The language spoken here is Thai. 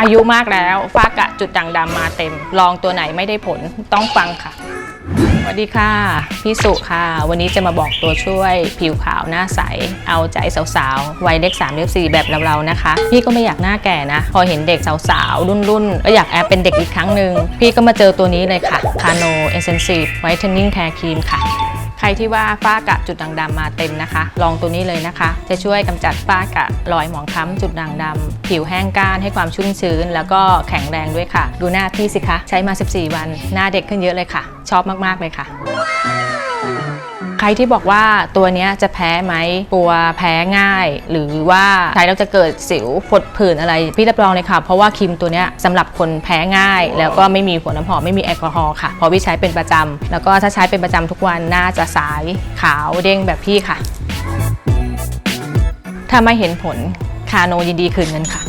อายุมากแล้วฝ้ากะจุดด่างดำมาเต็ม ลองตัวไหนไม่ได้ผลต้องฟังค่ะสวัสดีค่ะพี่สุค่ะ วันนี้จะมาบอกตัวช่วยผิวขาวหน้าใส เอาใจสาวๆวัยเลข3เลข4แบบเราๆนะคะ พี่ก็ไม่อยากหน้าแก่นะ พอเห็นเด็กสาวๆ รุ่นๆก็อยากแอบเป็นเด็กอีกครั้งหนึ่งพี่ก็มาเจอตัวนี้เลยค่ะคาโนเอเซนซีฟไวท์เทนนิ่งแคร์ครีมค่ะ รที่ว่าฝ้ากระจุดด่างดำมาเต็มนะคะ ลองตัวนี้เลยนะคะ จะช่วยกำจัดฝ้ากระรอยหมองคล้ำจุดด่างดำผิวแห้งก้านให้ความชุ่มชื้น แล้วก็แข็งแรงด้วยค่ะ ดูหน้าพี่สิคะ ใช้มา 14 วัน หน้าเด็กขึ้นเยอะเลยค่ะ ชอบมาก ๆ เลยค่ะ ใครที่บอกว่าตัวเนี้ยจะแพ้ไหมกลัวแพ้ง่าย หรือว่าใช้แล้วจะเกิดสิวผดผื่นอะไร พี่รับรองเลยค่ะ เพราะว่าครีมตัวเนี้ยสำหรับคนแพ้ง่าย แล้วก็ไม่มีหัวน้ำหอมไม่มีแอลกอฮอล์ค่ะเพราะพี่ใช้เป็นประจำแล้วก็ถ้าใช้เป็นประจำทุกวันหน้าจะใสขาวเด้งแบบพี่ค่ะ ถ้าไม่เห็นผลคาโนยินดีคืนเงินค่ะ